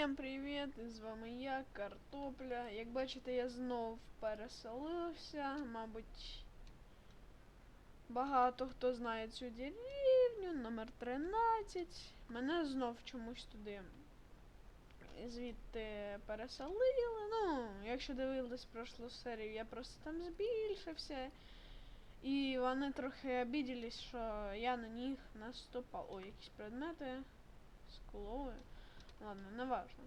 Всім привіт! З вами я, Картопля. Як бачите, я знов переселився. Мабуть, багато хто знає цю деревню, номер 13. Мене знов чомусь туди звідти переселили. Ну, якщо дивились прошлу серію, я просто там збільшився. І вони трохи обіділись, що я на них наступав. Ой, якісь предмети. Склові. Ладно, не важно.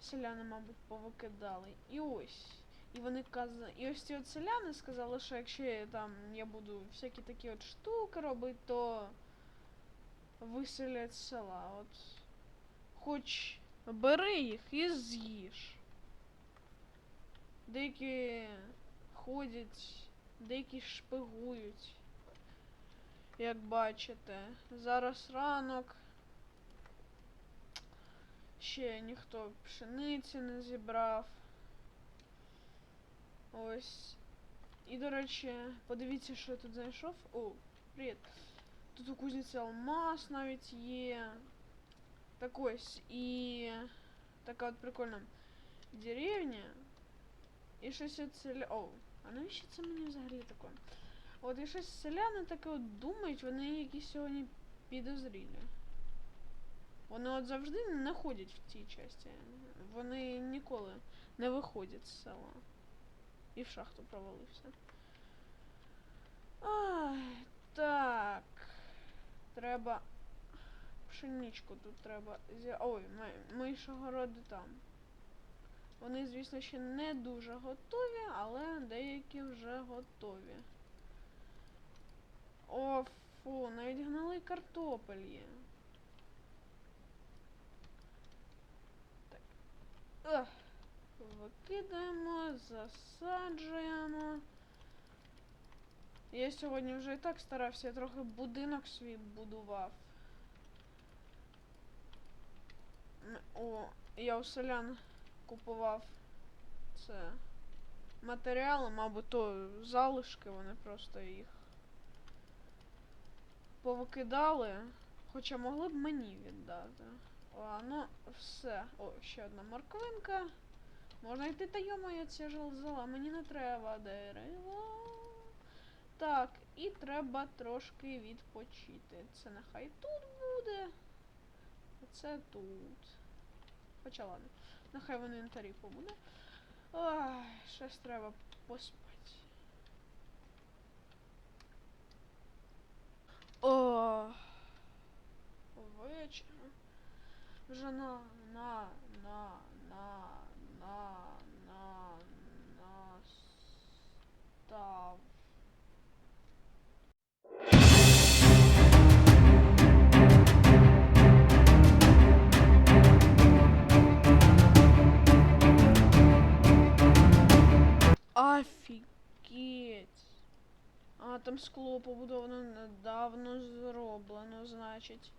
Селяни, мабуть, повикидали. І ось. І вони казали. І ось ці от селяни сказали, що якщо я там я буду всякі такі от штуки робити, то виселять з села. От. Хоч бери їх і з'їж. Деякі ходять, деякі шпигують. Як бачите. Зараз ранок. Ще ніхто пшениці не зібрав. Ось. І, до речі, подивіться, що я тут знайшов. О, привіт. Тут у кузниці алмаз навіть є. Так ось. І така от прикольна деревня. І щось от селя... О, а навіщо це мені взагалі таке? От і щось селяни таке от думають, вони якісь сьогодні підозрілі. Вони от завжди не ходять в цій часті. Вони ніколи не виходять з села. І в шахту провалився. Ай, так. Треба. Пшеничку тут треба. Ой, мої городи там. Вони, звісно, ще не дуже готові, але деякі вже готові. О, фу, навіть гнилий картопель є. Ех, Викидаємо, засаджуємо. Я сьогодні вже і так старався, я трохи будинок свій будував. О, я у селян купував це матеріали, мабуть, то залишки, вони просто їх повикидали. Хоча могли б мені віддати. А, ну, все. О, ще одна морквинка. Можна йти та йомаю, це ж зала. Мені не треба дерева. Так, і треба трошки відпочити. Це нехай тут буде. Це тут. Хоча ладно. Нехай в інвентарі побуде. Ой, щось треба поспати. О, вечір. Вже на, на, на, на, на, на, настав. Офігеть. А, там скло побудовано недавно зроблено, значить.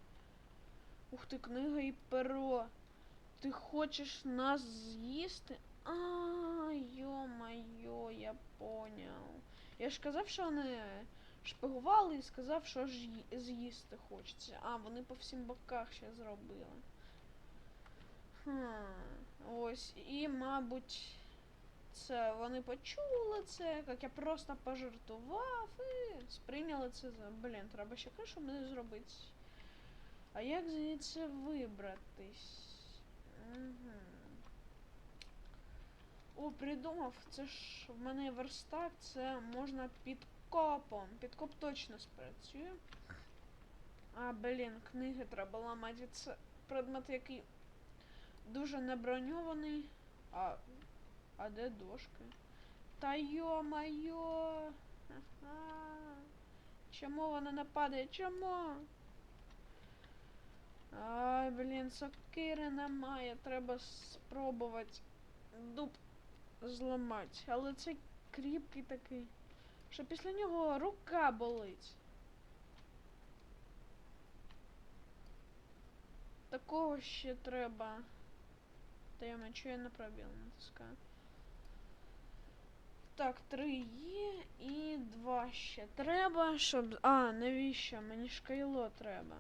Ух ти, книга і перо. Ти хочеш нас з'їсти? А, йо-майо, я поняв. Я ж казав, що вони шпигували і сказав, що ж з'їсти хочеться. А, вони по всім боках ще зробили. Хм, ось, і, мабуть, це вони почули це, як я просто пожартував і сприйняли це за. Блін, треба ще кришу мені зробити. А як звідси вибратись? Угу. О, придумав, це ж в мене верстак, це можна під копом. Підкоп точно спрацює. А, блін, книги треба ламати. Це предмет, який дуже неброньований. А, а де дошки? Та йо-майо! Ага. Чому вона не падає? Чому? Ай, блін, сокири немає. Треба спробувати дуб зламати. Але це кріпкий такий. Що після нього рука болить. Такого ще треба. Та я чого я на пробіл натискаю. Так, три є і два ще треба, щоб. А, навіщо? Мені ж кайло треба.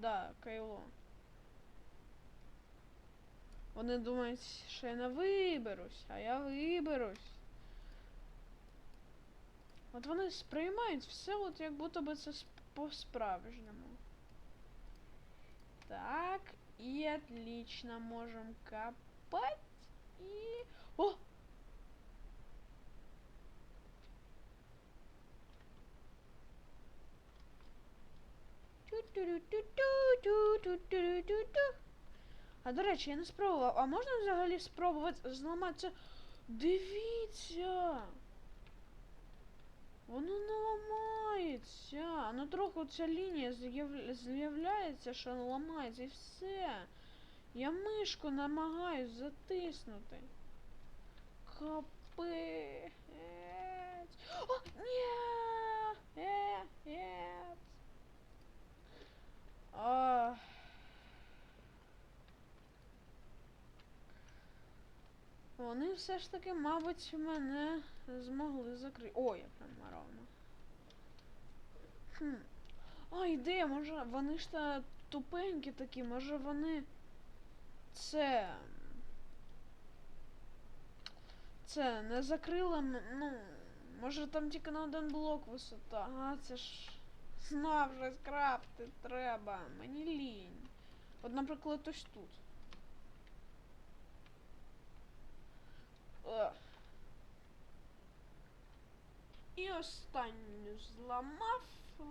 Да, кайло. Вони думають, що я не виберусь, а я виберусь. От вони сприймають все, от як будто би це по-справжньому. Так, і отлично, можем копать і. О! А до речі, я не спробував. А можна взагалі спробувати зламати це? Дивіться! Воно не ламається. Ну трохи ця лінія з'являється, що ламається і все. Я мишку намагаюсь затиснути. Капець. О, ні! Е, е. А. Вони все ж таки, мабуть, мене змогли закрити. О, я прям ровно. Хм. А, ідея, може, вони ж та тупенькі такі, може вони. Це. Це не закрили, ну. Може там тільки на один блок висота. А, це ж. Знав вже скрафти треба. Мені лінь. От, наприклад, ось тут. І останню зламав.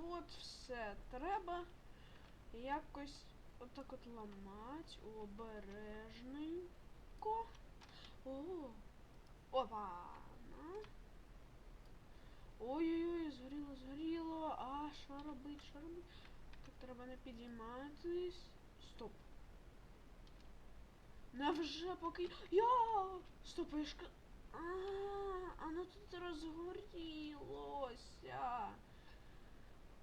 От все. Треба якось отак от ламати. Обережненько. О. Опа. Ну. Ой-ой-ой, що робить, що робить? Так треба не підійматись. Стоп. Невже поки. Я! Стоп, я ж А, оно тут розгорілося.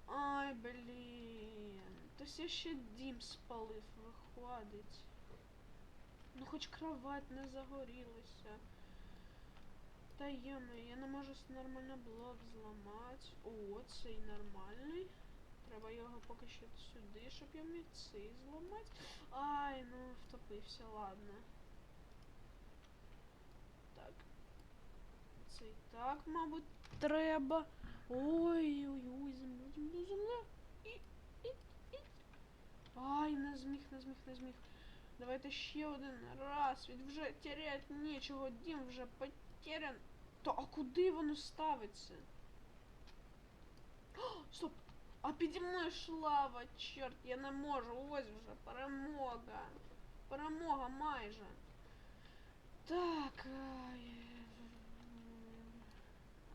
Ай, блін. Тось я ще дім спалив, виходить. Ну хоч кровать не загорілася. Та йоми, я не можу нормально блок зламати. О, цей нормальний. Треба його поки що сюди, щоб я міг цей зламати. Ай, ну втопився, ладно. Так. Цей так, мабуть, треба. Ой-ой-ой, земля, земля, земля. І, і, і. Ай, не зміг, не зміг, не зміг. Давайте ще один раз. Ведь вже терять нічого, дім вже потерян. То а куди воно ставиться? О, стоп! А піді мною ж лава, чорт, я не можу. Ось вже перемога. Перемога майже. Так. ай,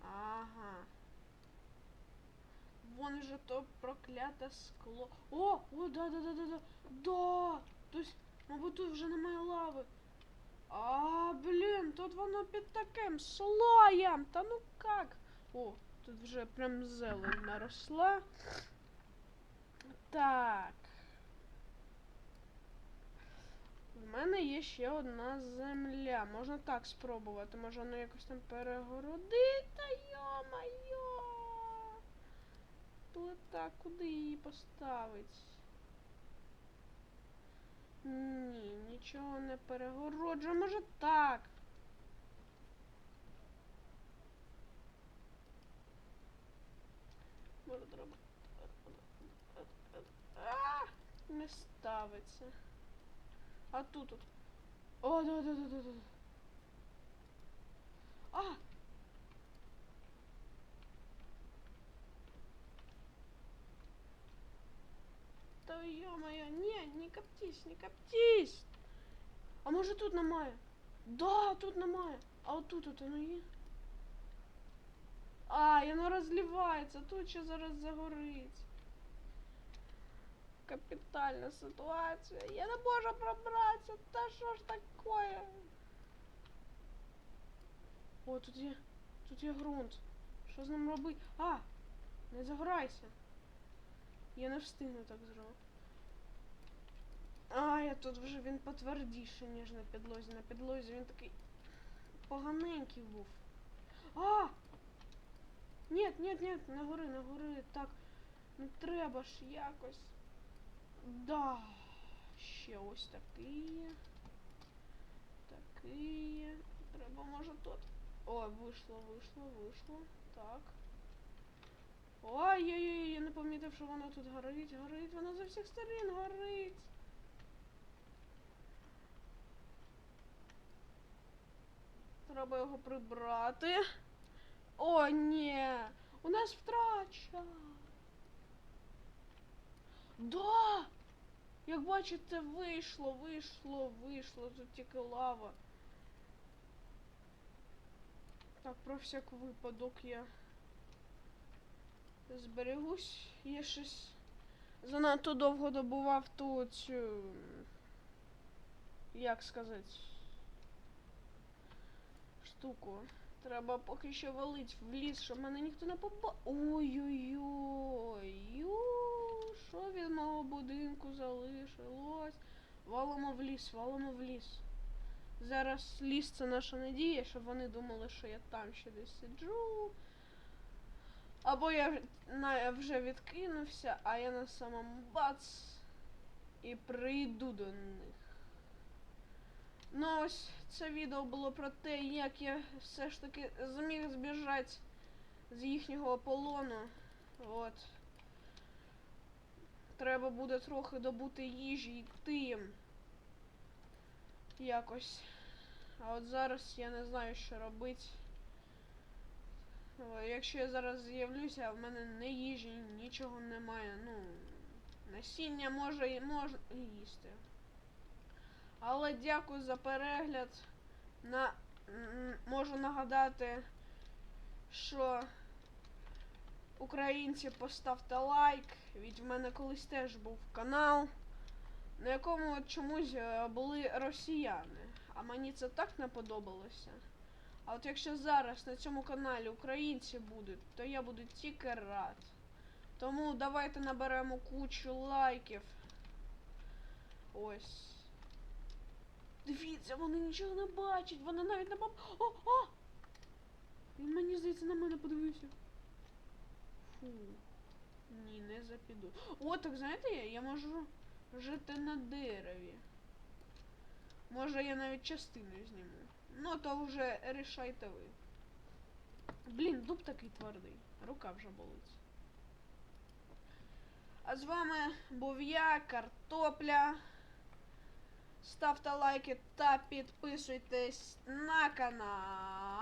Ага. Вон же то прокляте скло. О! О, да, да, да, да, да. Да! Тобто, мабуть, тут вже немає лави. А, блін, тут воно під таким слоєм. Та ну как? О, тут вже прям зелень наросла. Так. В мене є ще одна земля. Можна так спробувати. Може воно якось там перегородить. Та йо-майо. Плита, куди її поставить? Ні, нічого не перегороджує. Може так. Може треба. Не ставиться. А тут от. О, да, да, да, да, да. А! Та ё-моё, не, не коптись, не коптись. А може тут немає? Да, тут немає. А отут от воно є. А, і воно розливається, тут ще зараз загорить. Капітальна ситуація. Я не можу пробратися. Та що ж таке? О, тут є. Тут є ґрунт. Що з ним робити? А! Не загорайся. Я не встигну так зробити. Ай, я тут вже він потвердіший, ніж на підлозі. На підлозі він такий поганенький був. А! Нет, нет, нет, не гори, не гори, так. Ну треба ж якось. Да. Ще ось такі. Такі. Треба, може, тут. О, вийшло, вийшло, вийшло. Так. Ой-ой-ой, я не помітив, що воно тут горить, горить, воно за всіх сторін горить. Треба його прибрати. О, ні! У нас втрача. Да! Як бачите, вийшло, вийшло, вийшло, тут тільки лава. Так, про всяк випадок я зберегусь. Я щось занадто довго добував ту цю. Як сказати? Штуку. Треба поки що валить в ліс, щоб мене ніхто не побачив. Ой-ой-ой. Що від мого будинку залишилось? Валимо в ліс, валимо в ліс. Зараз ліс це наша надія, щоб вони думали, що я там ще десь сиджу. Або я вже відкинувся, а я на самому бац і прийду до них. Ну ось це відео було про те, як я все ж таки зміг збіжати з їхнього полону. От. Треба буде трохи добути їжі і йти їм. Якось. А от зараз я не знаю, що робити. О, Якщо я зараз з'явлюся, в мене не їжі, нічого немає. Ну, насіння може і можна їсти. Але дякую за перегляд. На, можу нагадати, що українці поставте лайк. Ведь в мене колись теж був канал, на якому чомусь е, були росіяни. А мені це так не подобалося. А от якщо зараз на цьому каналі українці будуть, то я буду тільки рад. Тому давайте наберемо кучу лайків. Ось. Дивіться, вони нічого не бачать, вони навіть не боб... О, о! Він мені здається на мене подивився. Фу. Ні, не запіду. О, так знаєте, я, я можу жити на дереві. Може я навіть частину зніму. Ну, то вже рішайте ви. Блін, дуб такий твердий. Рука вже болить. А з вами був я, картопля ставте лайки та підписуйтесь на канал.